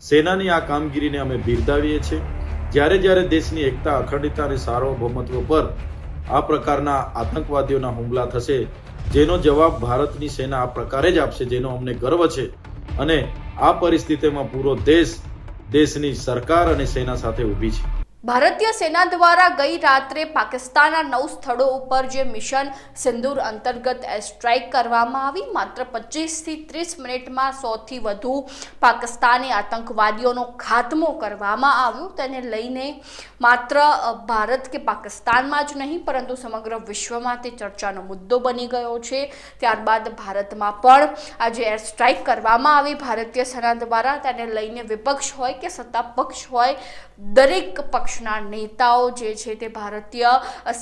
સેનાની આ કામગીરીને અમે બિરદાવીએ છીએ. જ્યારે જ્યારે દેશની એકતા, અખંડિતતા અને સાર્વભૌમત્વ પર આ પ્રકારના આતંકવાદીઓના હુમલા થશે, જેનો જવાબ ભારતની સેના આ પ્રકારે જ આપશે, જેનો અમને ગર્વ છે. અને આ પરિસ્થિતિમાં પૂરો દેશ દેશની સરકાર અને સેના સાથે ઊભી છે. ભારતીય સેના દ્વારા ગઈ રાત્રે પાકિસ્તાનના નવ સ્થળો ઉપર જે મિશન સિંદૂર અંતર્ગત એર સ્ટ્રાઇક કરવામાં આવી, માત્ર પચીસથી ત્રીસ મિનિટમાં સૌથી વધુ પાકિસ્તાની આતંકવાદીઓનો ખાત્મો કરવામાં આવ્યો. તેને લઈને માત્ર ભારત કે પાકિસ્તાનમાં જ નહીં, પરંતુ સમગ્ર વિશ્વમાં તે ચર્ચાનો મુદ્દો બની ગયો છે. ત્યારબાદ ભારતમાં પણ આજે એર સ્ટ્રાઇક કરવામાં આવી. ભારતીય સેના દ્વારા તેને લઈને વિપક્ષ હોય કે સત્તા પક્ષ હોય, દરેક પક્ષના નેતાઓ જે છે તે ભારતીય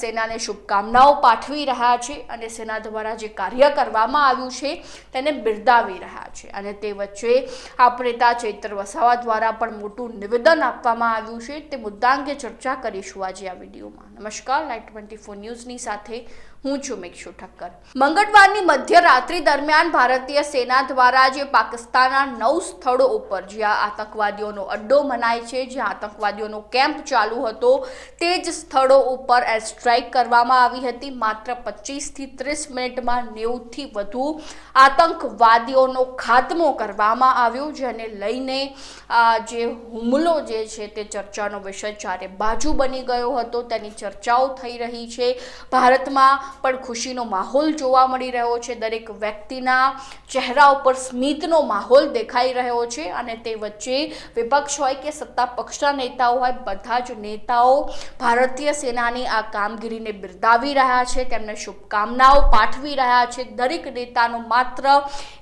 સેનાને શુભકામનાઓ પાઠવી રહ્યા છે અને સેના દ્વારા જે કાર્ય કરવામાં આવ્યું છે તેને બિરદાવી રહ્યા છે. અને તે વચ્ચે આપ નેતા ચૈત્ર વસાવા દ્વારા પણ મોટું નિવેદન આપવામાં આવ્યું છે. તે મુદ્દા અંગે ચર્ચા કરીશું આજે આ વિડીયોમાં. નમસ્કાર. લાઈટ ટ્વેન્ટી ફોર ન્યૂઝની સાથે હું છું મેક્ષુ ઠક્કર. મંગળવારની મધ્યરાત્રિ દરમિયાન ભારતીય સેના દ્વારા જે પાકિસ્તાનના નવ સ્થળો ઉપર જ્યાં આતંકવાદીઓનો અડ્ડો મનાય છે, જ્યાં આતંકવાદીઓનો કેમ્પ ચાલુ હતો. તે જ સ્થળો ઉપર એર સ્ટ્રાઇક કરવામાં આવી હતી. માત્ર પચીસથી ત્રીસ મિનિટમાં નેવુંથી વધુ આતંકવાદીઓનો ખાત્મો કરવામાં આવ્યો, જેને લઈને આ જે હુમલો જે છે તે ચર્ચાનો વિષય ચારે બાજુ બની ગયો હતો. તેની ચર્ચાઓ થઈ રહી છે. ભારતમાં પણ ખુશીનો માહોલ જોવા મળી રહ્યો છે. દરેક વ્યક્તિના ચહેરા ઉપર સ્મિતનો માહોલ દેખાઈ રહ્યો છે અને તે વચ્ચે વિપક્ષ હોય કે સત્તા પક્ષના નેતાઓ હોય, બધા જ નેતાઓ ભારતીય સેનાની આ કામગીરીને બિરદાવી રહ્યા છે, તેમને શુભકામનાઓ પાઠવી રહ્યા છે. દરેક નેતાનો માત્ર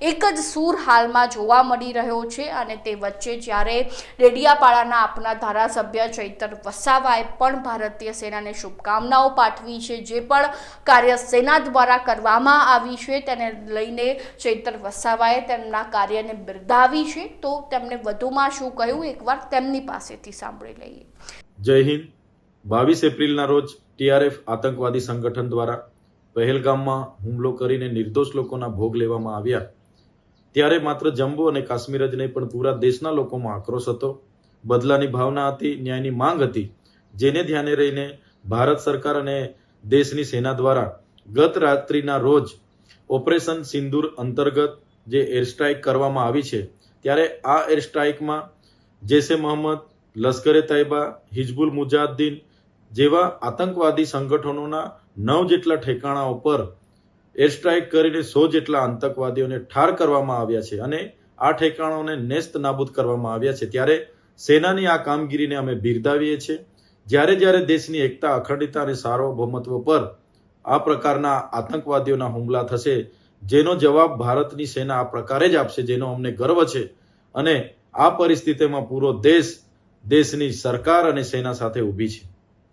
એક જ સૂર હાલમાં જોવા મળી રહ્યો છે અને તે વચ્ચે જ્યારે રેડિયાપાડાના આપના ધારાસભ્ય ચૈતર વસાવાએ પણ ભારતીય સેનાને શુભકામનાઓ પાઠવી છે, જે પણ કાર્ય સેના દ્વારા કરવામાં આવી છે, તેને લઈને ચૈતર વસાવાએ તેમના કાર્યને બિરદાવી છે. તો તેમણે વધુમાં શું કહ્યું? એકવાર તેમની પાસેથી સાંભળી લઈએ. જય હિન્દ. બાવીસ એપ્રિલના રોજ ટીઆરએફ આતંકવાદી સંગઠન દ્વારા પહેલગામમાં હુમલો કરીને નિર્દોષ લોકોના ભોગ લેવામાં આવ્યા. ત્યારે માત્ર જમ્મુ અને કાશ્મીર જ નહીં, પણ પૂરા દેશના લોકોમાં આક્રોશ હતો. બદલાની ભાવના હતી, ન્યાયની માંગ હતી, જેને ધ્યાને રહીને ભારત સરકાર અને દેશની સેના દ્વારા ગત રાત્રિના રોજ ઓપરેશન સિંદૂર અંતર્ગત જે એર સ્ટ્રાઇક કરવામાં આવી છે, ત્યારે આ એર સ્ટ્રાઇકમાં જૈશે મોહમ્મદ લશ્કરે તૈયબા હિજબુલ મુજાહિદ્દીન જેવા આતંકવાદી સંગઠનોના નવ જેટલા ઠેકાણાઓ પર એર સ્ટ્રાઇક કરીને સો જેટલા આતંકવાદીઓને ઠાર કરવામાં આવ્યા છે અને આ ઠેકાણાઓને નેસ્ત નાબૂદ કરવામાં આવ્યા છે. ત્યારે સેનાની આ કામગીરીને અમે બિરદાવીએ છીએ. જ્યારે જ્યારે દેશની એકતા, અખંડિતતા અને સાર્વભૌમત્વ પર આ પ્રકારના આતંકવાદીઓના હુમલા થશે, જેનો જવાબ ભારતની સેના આ પ્રકારે જ આપશે, જેનો અમને ગર્વ છે. અને આ પરિસ્થિતિમાં પૂરો દેશ દેશની સરકાર અને સેના સાથે ઊભી છે.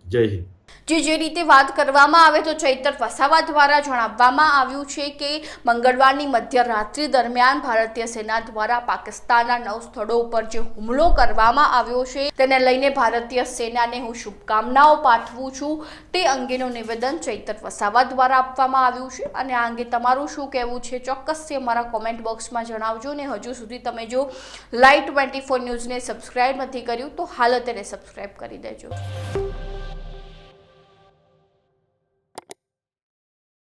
જય હિન્દ. જે જે રીતે વાત કરવામાં આવે તો ચૈતર વસાવા દ્વારા જણાવવામાં આવ્યું છે કે મંગળવારની મધ્યરાત્રિ દરમિયાન ભારતીય સેના દ્વારા પાકિસ્તાનના નવ સ્થળો ઉપર જે હુમલો કરવામાં આવ્યો છે, તેને લઈને ભારતીય સેનાને હું શુભકામનાઓ પાઠવું છું. તે અંગેનું નિવેદન ચૈતર વસાવા દ્વારા આપવામાં આવ્યું છે અને આ અંગે તમારું શું કહેવું છે ચોક્કસથી અમારા કોમેન્ટ બોક્સમાં જણાવજો ને હજુ સુધી તમે જો લાઈવ ટ્વેન્ટી ફોર ન્યૂઝને સબસ્ક્રાઈબ નથી કર્યું તો હાલ તેને સબસ્ક્રાઈબ કરી દેજો.